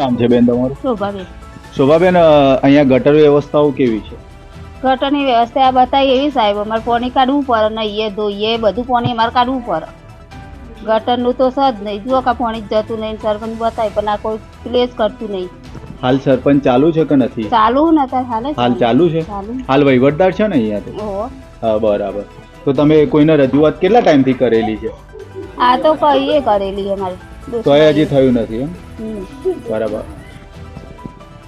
નામ છે બેન તમારું? શોભાબેન. શોભાબેન અહીંયા ગટર વ્યવસ્થાઓ કેવી છે? ગટરની વ્યવસ્થા બતાવી એવી સાહેબ અમારે પાણી કાઢવું પડે નહીએ ધોઈએ બધું પાણી અમારે કાઢવું પડે. ગટરનું તો સદ નહીં. જુઓ કે પાણી જતું નહીં સરપંચ બતાવે પણ આ કોઈ પ્લેસ કરતું નહીં. હાલ સરપંચ ચાલુ છે કે નથી? ચાલુ ને અત્યારે હાલે હાલ ચાલુ છે? હાલ વહીવટદાર છે ને અહીંયા હા બરાબર. તો તમે કોઈને રજૂઆત કેટલા ટાઈમથી કરેલી છે? આ તો કઈએ કરેલી અમારે. તો હજી થયું નથી એમ. બરાબર.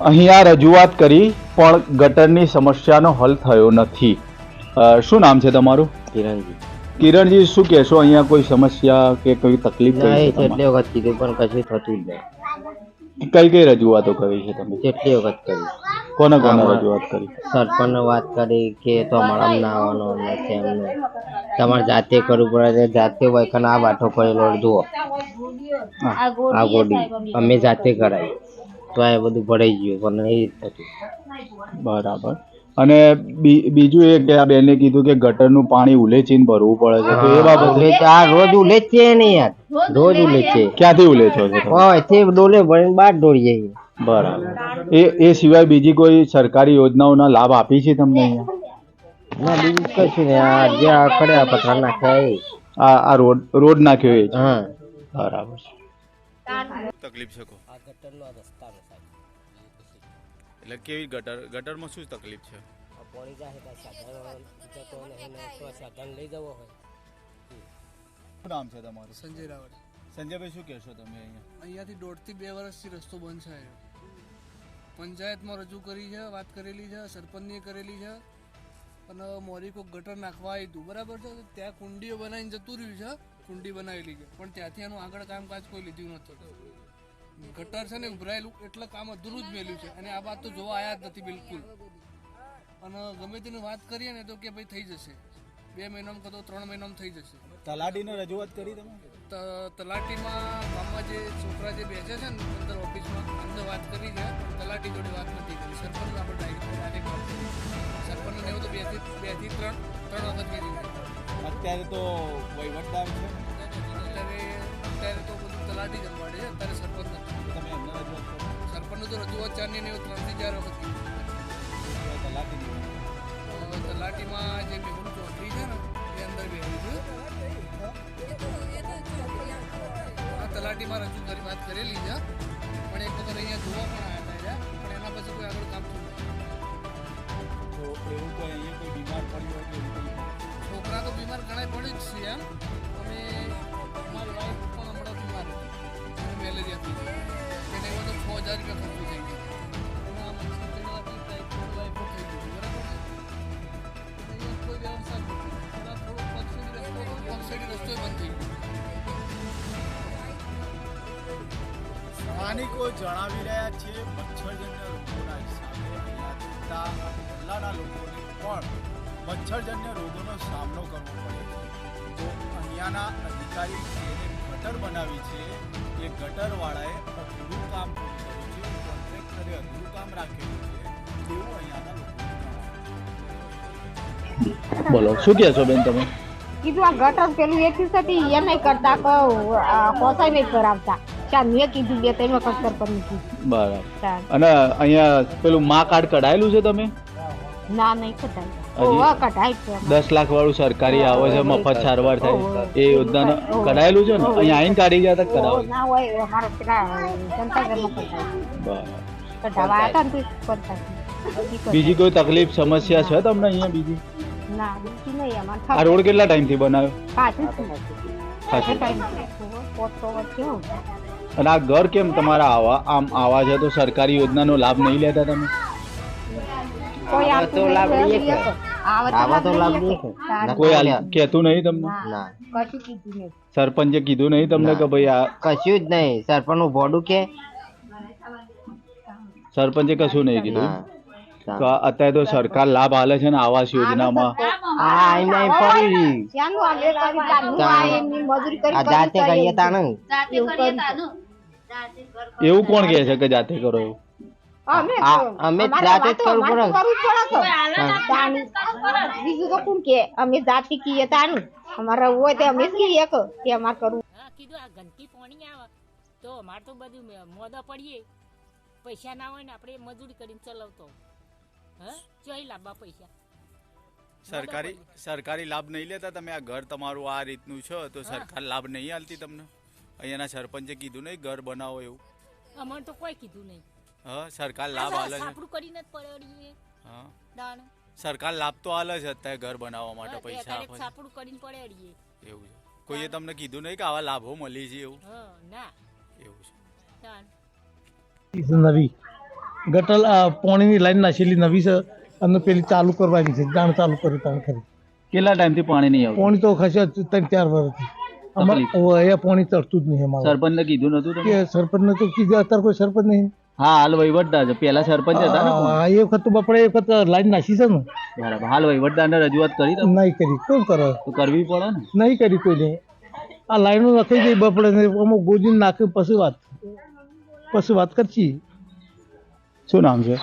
અહીંયા રજૂઆત કરી પણ ગટરની સમસ્યાનો હલ થયો નથી. શું નામ છે તમારું? કિરણજી. કિરણજી શું કહેશો? અહીંયા કોઈ સમસ્યા કે કોઈ તકલીફ એટલે વખત કીધું પણ કશું થતું જ નહીં? કઈ કઈ રજૂઆતો કરી છે તમે? કેટલી વખત કરી? કોને કોને રજૂઆત કરી? સરપંચને વાત કરી કે તો અમારા ના આવવાનો નથી એમને તમારે જાતે કરવું પડે છે જાતે કે આ બાઠો પડેલો જુઓ. આ ગોડી. અમે જાતે કરાવી. તો આ બધું ભરાઈ ગયું પણ એ જ થતું. બરાબર. અને બી- બીજું એ કે આ બેને કીધું કે ગટરનું પાણી ઉલેચીને ભરવું પડે છે. તો એ બાબતે આ રોજ ઉલેચીએ ને યાર. રોજ ઉલેચીએ. ક્યાંથી ઉલેચો છો? હોય તે ડોલે ભરીને બહાર દોડીએ. બરાબર. એ એ સિવાય બીજી કોઈ સરકારી યોજનાઓના લાભ આપી છે તમને અહીંયા? ના બીજું કશું નહીં. આ જે આ પડ્યા પથરા નાખ્યા એ. આ આ રોડ રોડ નાખ્યો એ હા. બરાબર તકલીફ છે આ ગટરનો રસ્તા એટલે કેવી ગટર? ગટરમાં શું તકલીફ છે? પાણી જાય તો સાધન જતો નહીં તો સાધન લઈ જવો હોય. શું નામ છે તમારું? સંજય રાવળ. સંજયભાઈ શું કહેશો તમે અહીંયા? અહીંયાથી દોઢથી બે વર્ષથી રસ્તો બંધ છે પંચાયતમાં રજૂ કરી છે વાત કરેલી છે સરપંચને કરેલી છે. અને મોરી કોક ગટર નાખવા આવ્યું બરાબર છે? ત્યાં કુંડીઓ બનાવીને જતું રહ્યું છે કુંડી બનાવેલી છે. પણ ત્યાંથી એનું આગળ કામકાજ કોઈ લીધું નહોતું. ગટર છે ને ઉભરાયેલું એટલે કામ અધૂરું જ મેલ્યું છે. અને આ વાત તો જોવા આવ્યા જ નથી બિલકુલ. અને ગમે તેની વાત કરીએ ને તો કે ભાઈ થઈ જશે. બે મહિનામાં કદો ત્રણ મહિનામાં થઈ જશે. તલાટીને રજૂઆત કરી તમે? તલાટીમાં ગામમાં જે છોકરા જે બેસે છે ને અંદર ઓફિસમાં અંદર વાત કરી છે. તલાટી જોડે વાત નથી કરી. સરપંચ આપણે ડાયરેક્ટ સરપંચને એવું તો બેથી બેથી ત્રણ ત્રણ વખત કરી અત્યારે તો વહીવટદાર છે. અત્યારે તો બધું તલાટી જમવાડે છે. અત્યારે સરપંચ નથી. તમે એમને રજૂઆત કરો સરપંચનું તો રજૂઆત ચારની ને એવું ત્રણથી ચાર વખત તલાટીમાં જે મેહુલ ચૌધરી છે ને એ અંદર બેઠું છે. તલાટીમાં રજૂ કરી વાત કરેલી છે. પણ એક વખત અહીંયા જોવા પણ આવ્યા હતા પણ એના પછી કોઈ આગળ કામ થયું તો એવું કોઈ અહીંયા કોઈ બીમાર પડ્યું હોય કે છોકરા તો બીમાર ઘણા પડી જ છે એમ અમે મારી વાઈફ હતી એને એમાં તો છ હજાર રૂપિયા ખર્ચો થઈ ગયો સ્થાનિકો જણાવી રહ્યા છે મચ્છરજન્ય લોકોના હિસાબે અહીંયા રહેતા લોકોને પણ મચ્છરજન્ય રોગોનો સામનો કરવો પડે છે. તો અહીંયાના અધિકારી જેને ગટર બનાવી છે એ ગટરવાળાએ અધૂરું કામ કર્યું છે કોન્ટ્રાક્ટરે અધૂરું કામ રાખેલું છે તેવું અહીંયાના લોકો બોલો શું કહેશો બેન તમે? કીધું આ ગટર પેલું એક દિવસ હતી એ નહીં કરતા કોસાઈ નહીં કરાવતા. ચાલ મેં કીધું બે ત્રણ વખત સરપંચ કીધું બરાબર. અને અહીંયા પેલું મા કાર્ડ કઢાયેલું છે તમે? ના નહીં કઢાય. છે દસ લાખ વાળું સરકારી આવે છે મફત સારવાર થાય. એ યોજના કઢાયેલું છે ને? અહીંયા આવીને કાઢી ગયા હતા કઢાય. બીજી કોઈ તકલીફ સમસ્યા છે તમને અહીંયા બીજી? ના બીજી નહીં અમારે આ રોડ કેટલા બનાવ્યો? પાછું. પોતો કેવું? અને આ ઘર કેમ તમારા આવા આમ આવા છે? તો સરકારી યોજનાનો લાભ નહીં લેતા તમે? કોઈ આવતું લાભ? આવા તો લાભ કોઈ કહેતું નહીં તમને? ના કશું કીધું નહીં. સરપંચે કીધું નહીં તમને કે ભાઈ આ કશું જ નહીં. સરપંચનું ભોડું કે? સરપંચે કશું નહીં કીધું. તો અત્યારે તો સરકાર લાભ આલે છે ને આવાસ યોજનામાં. એવું કોણ કે છે કે જાતે કરો? એવું અમે અમારે જાતે જ કરવું પડે. અમારે. બીજું તો કોણ કે? અમે જાતિ કીએ તાનું અમારે હોય તો અમે કીએ કે કે અમારે કરવું. હા કીધું આ ગંદકી પાણી આવે. તો અમાર તો બધું મોદા પડીએ. પૈસા ના હોય ને આપણે મજૂરી કરીને ચલાવતો. હા? ચોઈ લાંબા પૈસા. સરકારી સરકારી લાભ નહીં લેતા તમે? આ ઘર તમારું આ રીતનું છે તો સરકાર લાભ નહીં આલતી તમને? અહીંયાના સરપંચે કીધું નહીં ઘર બનાવો એવું. અમને તો કોઈ કીધું નહીં. હા સરકાર લાભ આલે છે. સાપડું કરીને જ પડે હા. દાણ. સરકાર લાભ તો આલે છે અત્યારે ઘર બનાવવા માટે પૈસા આપે છે. સાપડું કરીને પડ્યો એવું છે. કોઈએ તમને કીધું નહીં કે આવા લાભો મળી છે એવું? હા ના. એવું છે. દાણ. નવી. ગટલ આ પાણીની લાઈન નાખેલી નવી છે અને પેલી ચાલુ કરવાની છે. જાણ ચાલુ કરી તમે ખરી કેટલા ટાઈમથી પાણી નહીં આવતું? પાણી તો ખસે ત્રણ ચાર વર્ષથી અમારે. અહીંયા પાણી ચડતું જ નહીં અમારે સરપંચને કીધું નતું કે સરપંચને તો કીધું અત્યારે કોઈ સરપંચ નહીં. હા હાલ વહીવટદાર છે. પેલા સરપંચ હતા ને હા એ વખત તો બપડે એ વખત લાઈન નાખી છે ને. બરાબર. હાલ વહીવટદારને રજૂઆત કરી તો નહીં કરી. કોણ કરે? તો કરવી પડે ને? નહીં કરી કોઈને આ લાઈનો નખાઈ ગઈ બપડે ને અમુક ગોજીને નાખી પછી વાત. પછી વાત કરશી. શું નામ છે?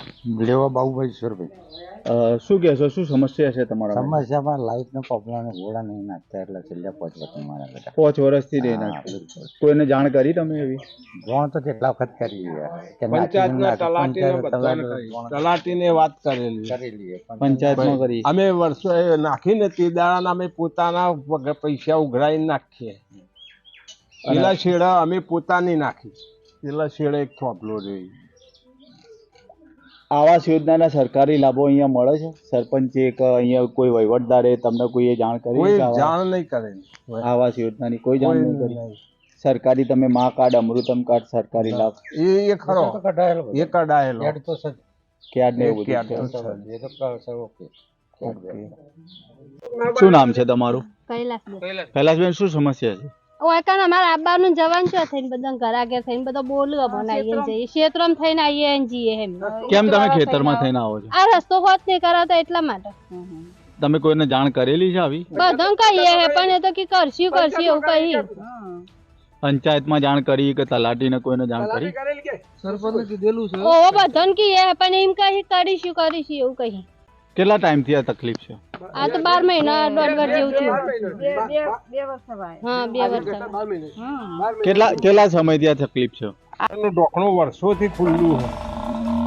લેવા બાબુભાઈ ઈશ્વરભાઈ શું કહેશો? શું સમસ્યા છે તમારા સમસ્યામાં લાઇટનો પ્રોબ્લેમ ઘોડા નહીં નાખતા એટલે છેલ્લા પાંચ વર્ષ મારા પાંચ વર્ષથી નહીં નાખતા. કોઈને જાણ કરી તમે એવી? ગોણ તો કેટલા વખત કરી તલાટીને વાત કરેલી. કરી પંચાયતમાં કરી. અમે વર્ષો નાખીને તે દાડાના અમે પોતાના પૈસા ઉઘરાઈને નાખીએ. પેલા શેડા અમે પોતાની નાખી. પેલા શેડા એક થોપલો રહી આવાસ યોજનાના સરકારી લાભો અહીંયા મળે છે? સરપંચે કે અહીંયા કોઈ વહીવટદારે તમને કોઈએ જાણ કરી કોઈ જાણ નહીં કરેલી આવાસ યોજનાની કોઈ જાણ નહીં કરી? સરકારી તમે મા કાર્ડ અમૃતમ કાર્ડ સરકારી લાભ? એ એ ખરો કઢાયેલો એ કઢાયેલો. યાદ તો છે જ. ને એવું બધું. એ તો ઓકે. શું નામ છે તમારું? કૈલાસબેન. કૈલાસબેન શું સમસ્યા છે? ઓય કાન અમારા આબાનું જવાન છો થઈને બધા ઘર આગળ થઈને બધા બોલવા બનાવીએ જઈએ ક્ષેત્રમાં થઈને આવીએ એમ. જઈએ એમ કેમ તમે ખેતરમાં થઈને આવો છો? આ રસ્તો હોત નહીં કરાવતો એટલા માટે. તમે કોઈને જાણ કરેલી છે આવી? બધા કહીએ હે પણ એ તો કે કરશું કરશું એવું કહી પંચાયતમાં જાણ કરી કે તલાટીને કોઈને જાણ કરી? સરપંચને કીધેલું છે. ઓ બધાને કહીએ પણ એમ કહી કરીશું કરીશું એવું કહી. કેટલા ટાઈમથી આ તકલીફ છે? આ તો બાર મહિના દોઢ વર્ષ જેવું થયું. હા બે વર્ષ કેટલા કેટલા સમયથી આ તકલીફ છે? આનું ઢોકણું વર્ષોથી ખુલ્લું હોય.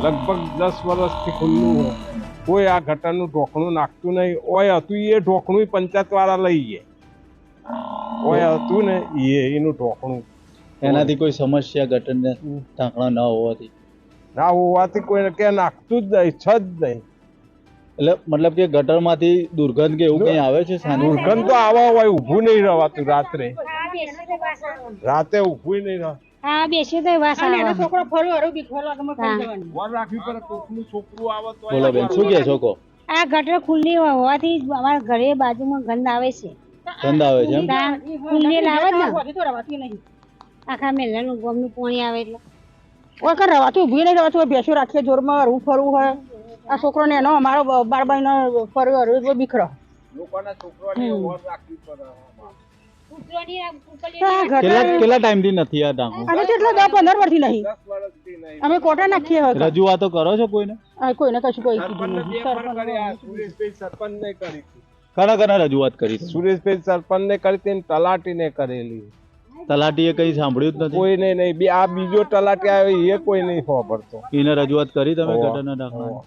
લગભગ દસ વર્ષથી ખુલ્લું હોય. કોઈ આ ગટરનું ઢોકણું નાખતું નહીં. ઓય હતું એ ઢોકણું પંચાયત વાળા લઈ ગયા. ઓય હતું ને એ એનું ઢોકણું. એનાથી કોઈ સમસ્યા ગટરને ઢાંકણા ન હોવાથી. ના હોવાથી કોઈ કે નાખતું જ નહીં છ જ નહીં. એટલે મતલબ કે ગટરમાંથી દુર્ગંધ કે એવું કંઈ આવે છે દુર્ગંધ તો આવા હોય ઊભું નહીં રહેવાતું રાત્રે. રાતે ઊભું નહીં રહે હા બેસી તો વાસ છોકરો ફરું હરું બીખવા લાગે હા. વર રાખવી પડે કોકનું છોકરું આવે તો બોલો બેન શું કહે છો આ ગટર ખુલ્લી હોવાથી અમારા ઘરે બાજુમાં ગંધ આવે છે. ગંધ આવે છે એમ? ખુલ્લી લાવે ને? તો રવાતી નહીં. આખા મેલાનું ગમનું પાણી આવે એટલે. ઓય કર રવાતી ઊભી નહીં રવાતી બેસી રાખીએ જોરમાં હરવું ફરવું હોય. આ છોકરોને એનો અમારો બાર બાર ફરવું હરવું હોય બીખરો રજૂઆતો કરો છો કોઈને? આ કોઈને કશું કોઈ વાર કરી. ઘણા ઘણા રજૂઆત કરી સુરેશભાઈ સરપંચને કરી હતી ને તલાટીને કરેલી. તલાટીએ કઈ સાંભળ્યું જ નથી? કોઈને નહીં. બે આ બીજો તલાટી આવ્યો એ કોઈ નહીં પડતો એને રજૂઆત કરી તમે. ગટરના ઢાંકણા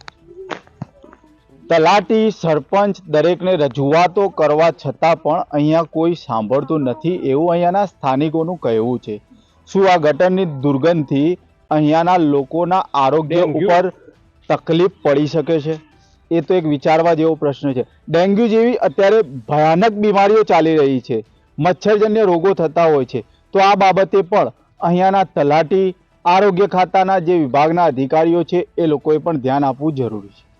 તલાટી સરપંચ દરેકને રજૂઆતો કરવા છતાં પણ અહીંયા કોઈ સાંભળતું નથી એવું અહીંયાના સ્થાનિકોનું કહેવું છે. શું આ ગટરની દુર્ગંધથી અહીંયાના લોકોના આરોગ્ય ઉપર તકલીફ પડી શકે છે? એ તો એક વિચારવા જેવો પ્રશ્ન છે. ડેન્ગ્યુ જેવી અત્યારે ભયાનક બીમારીઓ ચાલી રહી છે. મચ્છરજન્ય રોગો થતા હોય છે. તો આ બાબતે પણ અહીંયાના તલાટી આરોગ્ય ખાતાના જે વિભાગના અધિકારીઓ છે એ લોકોએ પણ ધ્યાન આપવું જરૂરી છે.